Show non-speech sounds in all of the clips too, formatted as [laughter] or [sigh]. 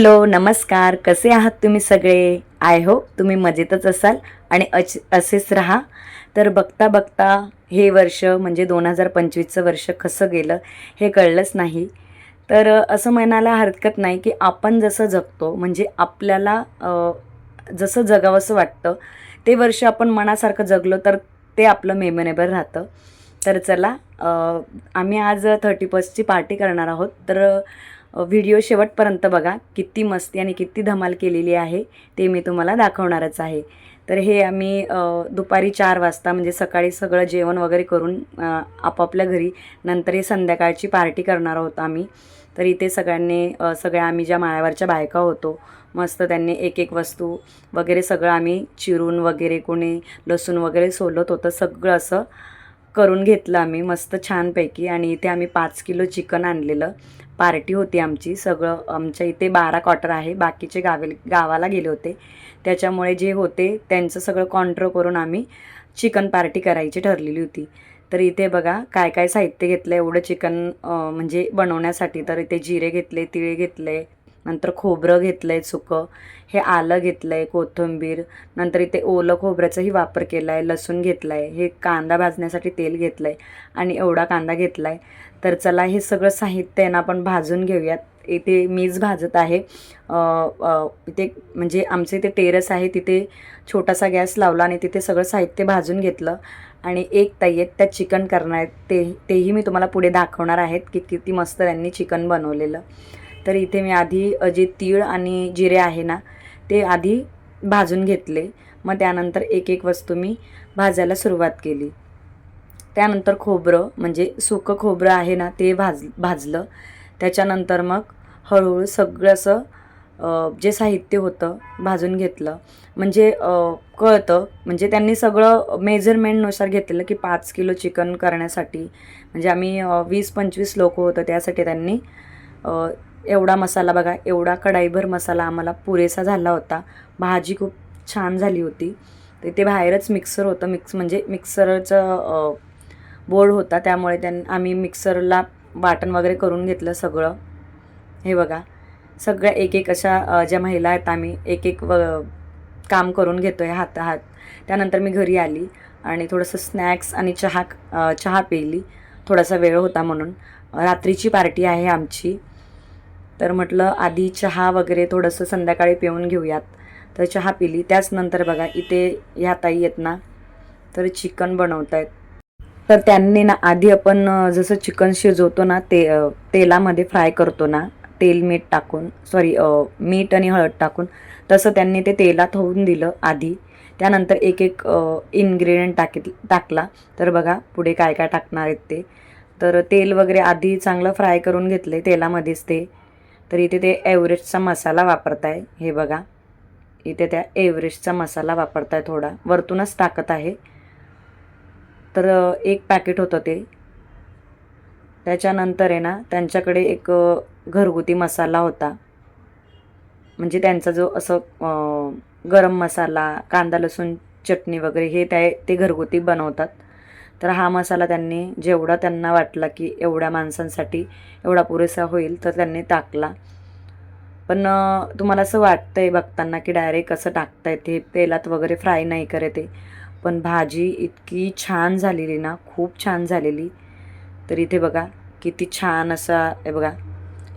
Hello नमस्कार. कसे आहात तुम्ही सगळे? आय हो तुम्ही मजेतच असाल आणि अच असेच राहा. तर बघता बघता हे वर्ष म्हणजे दोन हजार पंचवीसचं वर्ष कसं गेलं हे कळलंच नाही. तर असं म्हणायला हरकत नाही की आपण जसं जगतो म्हणजे आपल्याला जसं जगावंसं वाटतं ते वर्ष आपण मनासारखं जगलो तर ते आपलं मेमोरेबल राहतं. तर चला आम्ही आज थर्टी फर्स्टची पार्टी करणार आहोत. तर व्हिडिओ शेवटपर्यंत बघा. किती मस्ती आणि किती धमाल केलेली आहे ते मी तुम्हाला दाखवणारच आहे. तर हे आम्ही दुपारी चार वाजता म्हणजे सकाळी सगळं जेवण वगैरे करून आपापल्या घरी नंतर हे संध्याकाळची पार्टी करणार आहोत आम्ही. तर इथे सगळ्यांनी सगळ्या आम्ही ज्या माळ्यावरच्या बायका होतो मस्त त्यांनी एक एक वस्तू वगैरे सगळं आम्ही चिरून वगैरे कोणी लसूण वगैरे सोलत होतं. सगळं असं करून घेतलं आम्ही मस्त छानपैकी. आणि इथे आम्ही पाच किलो चिकन आणलेलं. पार्टी होती आमची सगळं आमच्या इथे बारा क्वार्टर आहे बाकीचे गावे गावाला गेले होते. त्याच्यामुळे जे होते त्यांचं सगळं कॉन्ट्रो करून आम्ही चिकन पार्टी करायची ठरलेली होती. तर इथे बघा काय काय साहित्य घेतलं एवढं चिकन म्हणजे बनवण्यासाठी. तर इथे जिरे घेतले तिळे घेतले नंतर खोबरं घेतलं आहे सुकं हे आलं घेतलं आहे कोथिंबीर नंतर इथे ओलं खोबऱ्याचाही वापर केला आहे लसूण घेतला आहे हे कांदा भाजण्यासाठी तेल घेतलं आहे आणि एवढा कांदा घेतला आहे तर चला हे सगळं साहित्य आहे ना आपण भाजून घेऊयात. इथे मीच भाजत आहे. इथे म्हणजे आमचे इथे टेरस आहे तिथे छोटासा गॅस लावला आणि तिथे सगळं साहित्य भाजून घेतलं. आणि एक ताई आहेत त्या चिकन करणार आहेत. ते तेही मी तुम्हाला पुढे दाखवणार आहेत की किती मस्त त्यांनी चिकन बनवलेलं. तर इथे मी आधी जे तीळ आणि जिरे आहे ना ते आधी भाजून घेतले. मग त्यानंतर एक एक वस्तू मी भाजायला सुरुवात केली. त्यानंतर खोबरं म्हणजे सुकं खोबरं आहे ना ते भाज भाजलं. त्याच्यानंतर मग हळूहळू सगळं असं जे साहित्य होतं भाजून घेतलं. म्हणजे कळतं म्हणजे त्यांनी सगळं मेजरमेंटनुसार घेतलेलं की पाच किलो चिकन करण्यासाठी. म्हणजे आम्ही वीस पंचवीस लोक होतं त्यासाठी त्यांनी एवढा मसाला बघा एवढा कढाईभर मसाला आम्हाला पुरेसा झाला होता. भाजी खूप छान झाली होती. तर ते बाहेरच मिक्सर होतं. मिक्स म्हणजे मिक्सरचं बोर्ड होता. त्यामुळे त्यां आम्ही मिक्सरला वाटण वगैरे करून घेतलं सगळं. हे बघा. सगळ्या एक एक अशा ज्या महिला आहेत आम्ही एक एक व काम करून घेतो आहे हात हात. त्यानंतर मी घरी आली आणि थोडंसं स्नॅक्स आणि चहा चहा पिली. थोडासा वेळ होता म्हणून. रात्रीची पार्टी आहे आमची. तर म्हटलं आधी चहा वगैरे थोडंसं संध्याकाळी पिऊन घेऊयात. तर चहा पिली. त्याचनंतर बघा इथे ह्या ताई आहेत ना तर चिकन बनवत आहेत तर त्यांनी ना आधी आपण जसं चिकन शिजवतो ना ते तेलामध्ये फ्राय करतो ना तेल मीठ टाकून सॉरी मीठ आणि हळद टाकून तसं त्यांनी ते तेलात होऊन दिलं आधी. त्यानंतर एक एक इन्ग्रेडियंट टाकी टाकला. तर बघा पुढे काय काय टाकणार आहेत ते. तर तेल वगैरे आधी चांगलं फ्राय करून घेतले तेलामध्येच ते. तर इथे ते एव्हरेस्टचा मसाला वापरत आहे हे बघा. इथे त्या एव्हरेस्टचा मसाला वापरत आहे थोडा. वरतूनच टाकत आहे. तर एक पॅकेट होतं ते. त्याच्यानंतर आहे ना त्यांच्याकडे एक घरगुती मसाला होता. म्हणजे त्यांचा जो असं गरम मसाला कांदा लसूण चटणी वगैरे हे त्या ते घरगुती बनवतात. तर हा मसाला त्यांनी जेवढा त्यांना वाटला की एवढ्या माणसांसाठी एवढा पुरेसा होईल तर त्यांनी टाकला. पण तुम्हाला असं वाटतं आहे बघताना की डायरेक्ट असं टाकता येते तेलात वगैरे फ्राय नाही करते पण भाजी इतकी छान झालेली ना खूप छान झालेली. तर इथे बघा किती छान असा हे बघा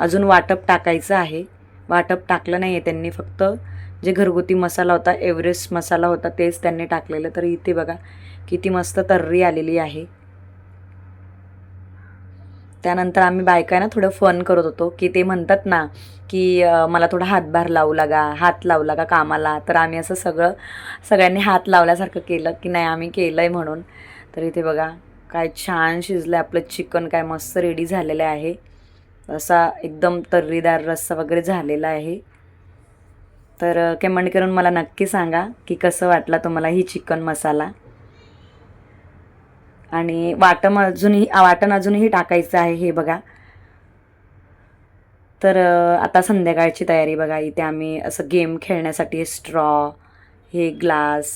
अजून वाटप टाकायचं आहे. वाटप टाकलं नाही आहे त्यांनी फक्त जे घरगुती मसाला होता एव्हरेस्ट मसाला होता तेच त्यांनी टाकलेलं. तर इथे बघा किती मस्त तर्री आलेली आहे. त्यानंतर आम्ही बायकांना थोडं फन करत होतो की ते म्हणतात ना की मला थोडा हातभार लावू लागा हात लावू लागा कामाला. तर आम्ही असं सगळं सगळ्यांनी हात लावल्यासारखं केलं की नाही आम्ही केलं आहे म्हणून. तर इथे बघा काय छान शिजलं आहे आपलं चिकन काय मस्त रेडी झालेलं आहे. असा एकदम तर्रीदार रस्सा वगैरे झालेला आहे. तर कमेंट करून मला नक्की सांगा की कसं वाटला तुम्हाला ही चिकन मसाला? आणि वाटण अजूनही वाटण अजूनही टाकायचं आहे हे बघा. तर आता संध्याकाळची तयारी बघा. इथे आम्ही असं गेम खेळण्यासाठी स्ट्रॉ हे ग्लास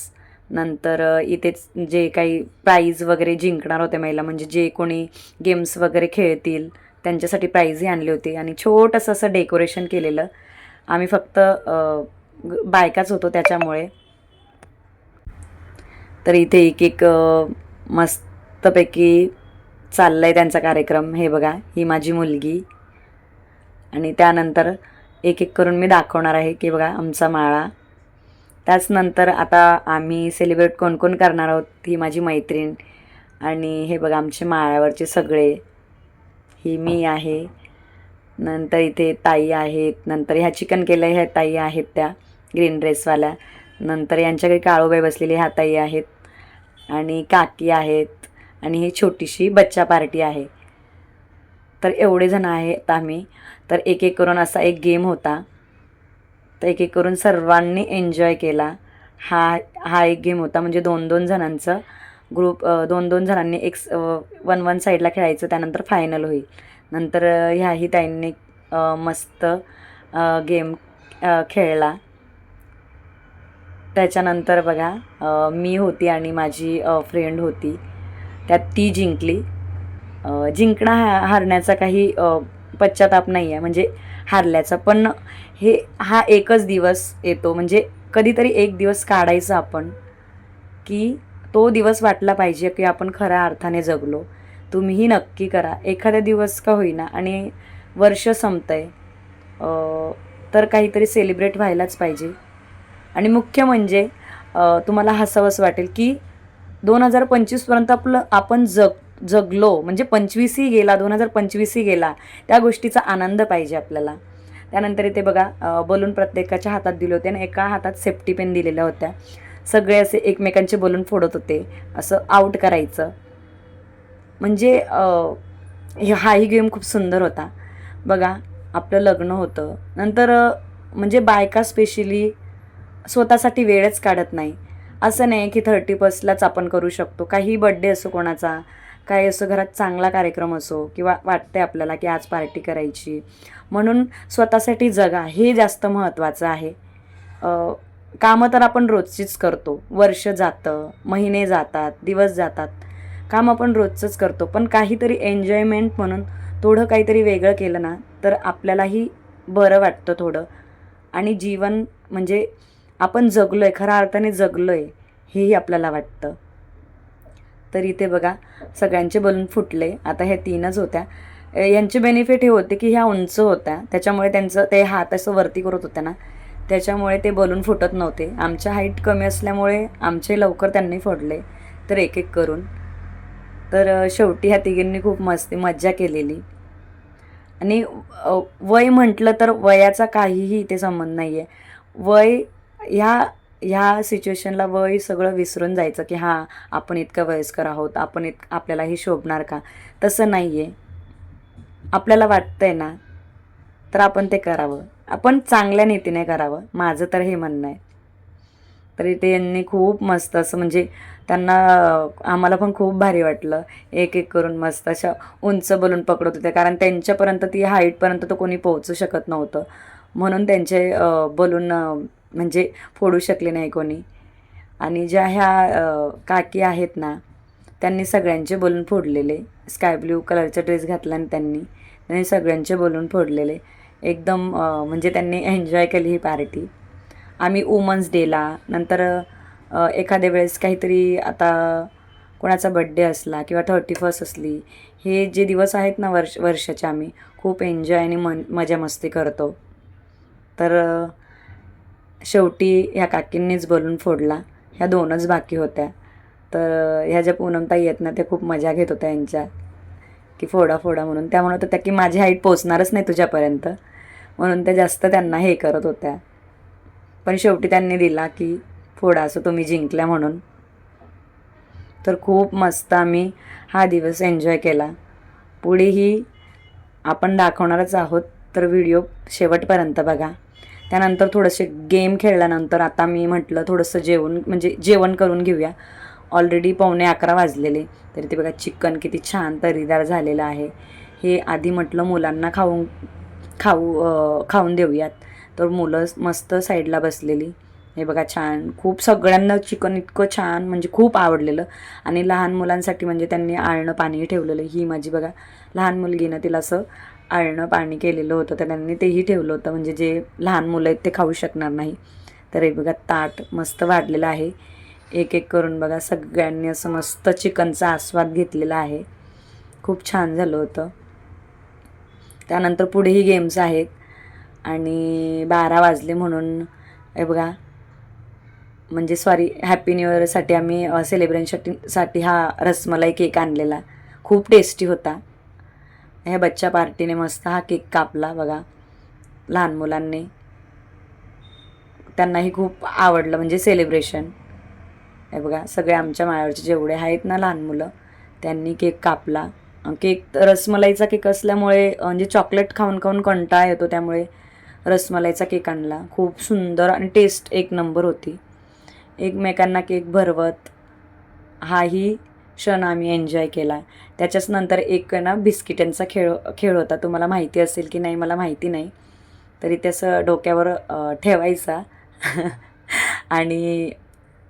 नंतर इथेच जे काही प्राईज वगैरे जिंकणार होते महिला म्हणजे जे कोणी गेम्स वगैरे खेळतील त्यांच्यासाठी प्राईजही आणली होती. आणि छोटंसं असं डेकोरेशन केलेलं. आम्ही फक्त बायकाच होतो त्याच्यामुळे. तर इथे एक एक मस्तपैकी चाललं आहे त्यांचा कार्यक्रम. हे बघा ही माझी मुलगी. आणि त्यानंतर एक एक करून मी दाखवणार आहे की बघा आमचा माळा. त्याचनंतर आता आम्ही सेलिब्रेट कोण कोण करणार आहोत ही माझी मैत्रीण. आणि हे बघा आमचे माळ्यावरचे सगळे. ही मी आहे. नंतर इथे ताई आहेत. नंतर ह्या चिकन केलं ह्या ताई आहेत त्या. ग्रीन ड्रेसवाला. नंतर यांच्याकडे काळोबाई बसलेली हाताई आहेत आणि काकी आहेत आणि ही छोटीशी बच्चा पार्टी आहे. तर एवढे जण आहेत आम्ही. तर एक एक करून असा एक गेम होता. तर एक एक करून सर्वांनी एन्जॉय केला. हा हा एक गेम होता. म्हणजे दोन दोन जणांचं ग्रुप दोन दोन जणांनी एक वन वन साईडला खेळायचं. त्यानंतर फायनल होईल. नंतर ह्याही ताईंनी मस्त गेम खेळला. त्याच्यानंतर बघा मी होती आणि माझी फ्रेंड होती. त्यात ती जिंकली. जिंकणं हा हारण्याचा काही पश्चाताप नाही आहे म्हणजे हारल्याचा. पण हे हा एकच दिवस येतो म्हणजे कधीतरी एक दिवस काढायचा आपण की तो दिवस वाटला पाहिजे की आपण खऱ्या अर्थाने जगलो. तुम्हीही नक्की करा. एखादा दिवस का होईना आणि वर्ष संपतं आहे तर काहीतरी सेलिब्रेट व्हायलाच पाहिजे. आणि मुख्य म्हणजे तुम्हाला हसावंसं वाटेल की दोन हजार पंचवीसपर्यंत आपलं आपण जग जगलो म्हणजे पंचवीसही गेला दोन हजार पंचवीसही गेला त्या गोष्टीचा आनंद पाहिजे आपल्याला. त्यानंतर इथे बघा बलून प्रत्येकाच्या हातात दिले होते आणि एका हातात सेफ्टी पेन दिलेल्या होत्या. सगळे असे एकमेकांचे बलून फोडत होते. असं आऊट करायचं. म्हणजे हाही गेम खूप सुंदर होता. बघा आपलं लग्न होतं. नंतर म्हणजे बायका स्पेशली स्वतःसाठी वेळच काढत नाही. असं नाही की थर्टी फर्स्टलाच आपण करू शकतो. काही बड्डे असो कोणाचा काही असं घरात चांगला कार्यक्रम असो किंवा वाटते आपल्याला की आज पार्टी करायची. म्हणून स्वतःसाठी जगा हे जास्त महत्त्वाचं आहे. कामं तर आपण रोजचीच करतो. वर्ष जातं महिने जातात दिवस जातात. काम आपण रोजचंच करतो. पण काहीतरी एन्जॉयमेंट म्हणून थोडं काहीतरी वेगळं केलं ना तर आपल्यालाही बरं वाटतं थोडं. आणि जीवन म्हणजे आपण जगलो आहे खऱ्या अर्थाने जगलो आहे हेही आपल्याला वाटतं. तर इथे बघा सगळ्यांचे बलून फुटले. आता ह्या तीनच होत्या. यांचे बेनिफिट हे होते की ह्या उंच होत्या. त्याच्यामुळे त्यांचं ते हात असं वरती करत होत्या ना. त्याच्यामुळे ते बलून फुटत नव्हते. आमच्या हाईट कमी असल्यामुळे आमचे लवकर त्यांनी फोडले. तर एक एक करून. तर शेवटी ह्या तिघींनी खूप मस्ती मज्जा केलेली. आणि वय म्हटलं तर वयाचा काहीही इथे संबंध नाही आहे वय ह्या ह्या सिच्युएशनला वय सगळं विसरून जायचं की हां आपण इतकं वयस्कर आहोत आपण इत आपल्याला हे शोभणार का? तसं नाही आहे आपल्याला वाटतंय ना तर आपण ते करावं. आपण चांगल्या नीतीने करावं. माझं तर हे म्हणणं आहे. तरी ते यांनी खूप मस्त असं म्हणजे त्यांना आम्हाला पण खूप भारी वाटलं. एक एक करून मस्त अशा उंच बलून पकडत होते. कारण त्यांच्यापर्यंत ती हाईटपर्यंत तर कोणी पोहोचू शकत नव्हतं. म्हणून त्यांचे बलून म्हणजे फोडू शकले नाही कोणी. आणि ज्या ह्या काकी आहेत ना त्यांनी सगळ्यांचे बलून फोडलेले. स्काय ब्ल्यू कलरचा ड्रेस घातला आणि त्यांनी त्यांनी सगळ्यांचे बलून फोडलेले. एकदम म्हणजे त्यांनी एन्जॉय केली ही पार्टी. आम्ही वुमन्स डेला नंतर एखाद्या वेळेस काहीतरी आता कोणाचा बड्डे असला किंवा थर्टी फर्स्ट असली हे जे दिवस आहेत ना वर्ष वर्षाचे आम्ही खूप एन्जॉय आणि मन मजा मस्ती करतो. तर शेवटी ह्या काकींनीच बलून फोडला. ह्या दोनच बाकी होत्या. तर ह्या ज्या पूनमताई येत ना त्या खूप मजा घेत होत्या यांच्या. की फोडा फोडा म्हणून. त्या म्हणत होत्या की माझी हाईट पोचणारच नाही तुझ्यापर्यंत. म्हणून त्या जास्त त्यांना हे करत होत्या. पण शेवटी त्यांनी दिला की फोडा असं तुम्ही जिंकल्या म्हणून. तर खूप मस्त आम्ही हा दिवस एन्जॉय केला. पुढेही आपण दाखवणारच आहोत तर व्हिडिओ शेवटपर्यंत बघा. त्यानंतर थोडंसे गेम खेळल्यानंतर आता मी म्हटलं थोडंसं जेवण म्हणजे जेवण करून घेऊया. ऑलरेडी पावणे अकरा वाजलेले. तरी ते बघा चिकन किती छान तरीदार झालेलं आहे. हे आधी म्हटलं मुलांना खाऊन खाऊ खाऊन देऊयात. तर मुलं मस्त साईडला बसलेली. हे बघा छान. खूप सगळ्यांना चिकन इतकं छान म्हणजे खूप आवडलेलं. आणि लहान मुलांसाठी म्हणजे त्यांनी आळणं पाणी ठेवलेलं. ही माझी बघा लहान मुलगीनं तिला असं आळणं पाणी केलेलं होतं तर त्यांनी तेही ठेवलं होतं. म्हणजे जे लहान मुलं आहेत ते खाऊ शकणार नाही. तर हे बघा ताट मस्त वाढलेलं आहे. एक एक करून बघा सगळ्यांनी असं मस्त चिकनचा आस्वाद घेतलेला आहे. खूप छान झालं होतं. त्यानंतर पुढेही गेम्स आहेत. आणि बारा वाजले म्हणून हे बघा. म्हणजे सॉरी हॅपी न्यू इयरसाठी आम्ही सेलिब्रेशनसाठी साठी हा रसमलाई केक आणलेला. खूप टेस्टी होता. ह्या बच्चा पार्टीने मस्त हा केक कापला बघा लहान मुलांनी. त्यांनाही खूप आवडलं म्हणजे सेलिब्रेशन हे बघा सगळे आमच्या मायावरचे जेवढे आहेत ना लहान मुलं त्यांनी केक कापला. केक रसमलाईचा केक असल्यामुळे म्हणजे चॉकलेट खाऊन खाऊन कंटाळा येतो त्यामुळे रसमलाईचा केक आणला. खूप सुंदर आणि टेस्ट एक नंबर होती. एकमेकांना केक भरवत हाही क्षण आम्ही एन्जॉय केला. त्याच्याच नंतर एक ना बिस्किटांचा खेळ खेळ होता. तुम्हाला माहिती असेल की नाही मला माहिती नाही. तरी त्याचं डोक्यावर ठेवायचा. [laughs] आणि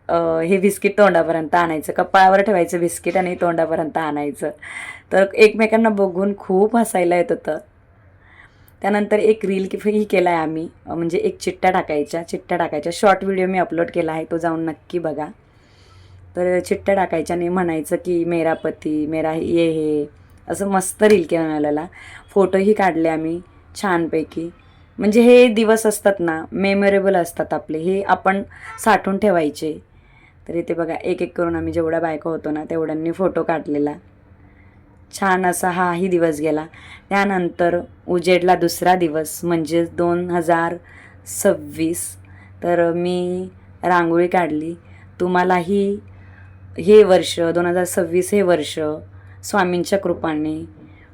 हे बिस्किट तोंडापर्यंत आणायचं. कपाळावर ठेवायचं बिस्किट आणि तोंडापर्यंत आणायचं. तर एकमेकांना बघून खूप हसायला येत होतं. त्यानंतर एक रील की ही केला आहे आम्ही. म्हणजे एक चिट्ट्या टाकायच्या. चिट्ट्या टाकायच्या. शॉर्ट व्हिडिओ मी अपलोड केला आहे. तो जाऊन नक्की बघा. तर चिट्ट्या टाकायच्या आणि म्हणायचं की मेरा पती मेरा ये हे. असं मस्त रील केलेला फोटोही काढले आम्ही छानपैकी. म्हणजे हे दिवस असतात ना मेमोरेबल असतात आपले. हे आपण साठवून ठेवायचे. तर इथे बघा एक एक करून आम्ही जेवढ्या बायको होतो ना तेवढ्यांनी फोटो काढलेला. छान असा हाही दिवस गेला. त्यानंतर उजेडला दुसरा दिवस म्हणजे दोन हजार सव्वीस. तर मी रांगोळी काढली. तुम्हालाही हे वर्ष दोन हजार सव्वीस हे वर्ष स्वामींच्या कृपाने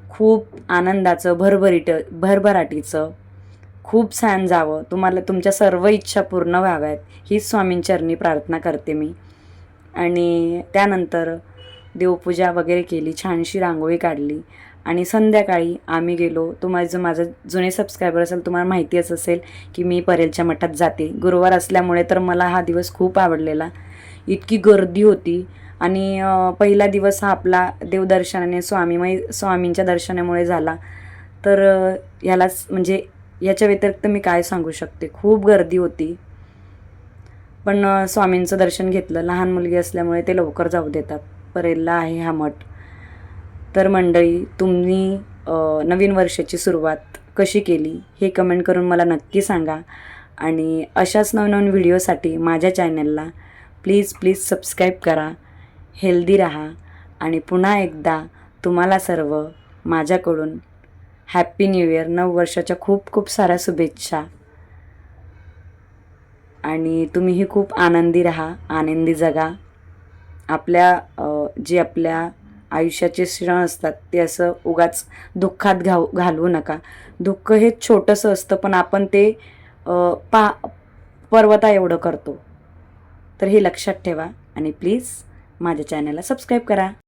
खूप आनंदाचं भरभरीट भरभराटीचं खूप छान जावं. तुम्हाला तुमच्या सर्व इच्छा पूर्ण व्हाव्यात. हीच स्वामींचरणी प्रार्थना करते मी. आणि त्यानंतर देवपूजा वगैरे केली छानशी रांगोळी काढली. आणि संध्याकाळी आम्ही गेलो. तुम्हाला जो माझं जुने सबस्क्रायबर असेल तुम्हाला माहितीच असेल की मी परेलच्या मठात जाते. गुरुवार असल्यामुळे तर मला हा दिवस खूप आवडलेला. इतकी गर्दी होती. आणि पहिला दिवस हा आपला देवदर्शनाने स्वामीमय स्वामींच्या दर्शनामुळे झाला. तर ह्यालाच म्हणजे याच्या व्यतिरिक्त मी काय सांगू शकते? खूप गर्दी होती. पण स्वामींचं दर्शन घेतलं. लहान मुलगी असल्यामुळे ते लवकर जाऊ देतात. परेलला आहे हा मठ. तर मंडळी तुम्ही नवीन वर्षाची सुरुवात कशी केली? हे कमेंट करून मला नक्की सांगा. आणि अशाच नवनवीन व्हिडिओसाठी माझ्या चॅनलला प्लीज प्लीज सबस्क्राईब करा हेल्दी राहा आणि पुन्हा एकदा तुम्हाला सर्व माझ्याकडून हॅप्पी न्यू इयर नऊ वर्षाच्या खूप खूप साऱ्या शुभेच्छा. आणि तुम्हीही खूप आनंदी राहा आनंदी जगा. आपल्या जे आपल्या आयुष्याचे क्षण असतात ते असं उगाच दुःखात घाव घालवू नका. दुःख हे छोटंसं असतं पण आपण ते पा पर्वता एवढं करतो. तर हे लक्षात ठेवा आणि प्लीज माझ्या चॅनलला सबस्क्राईब करा.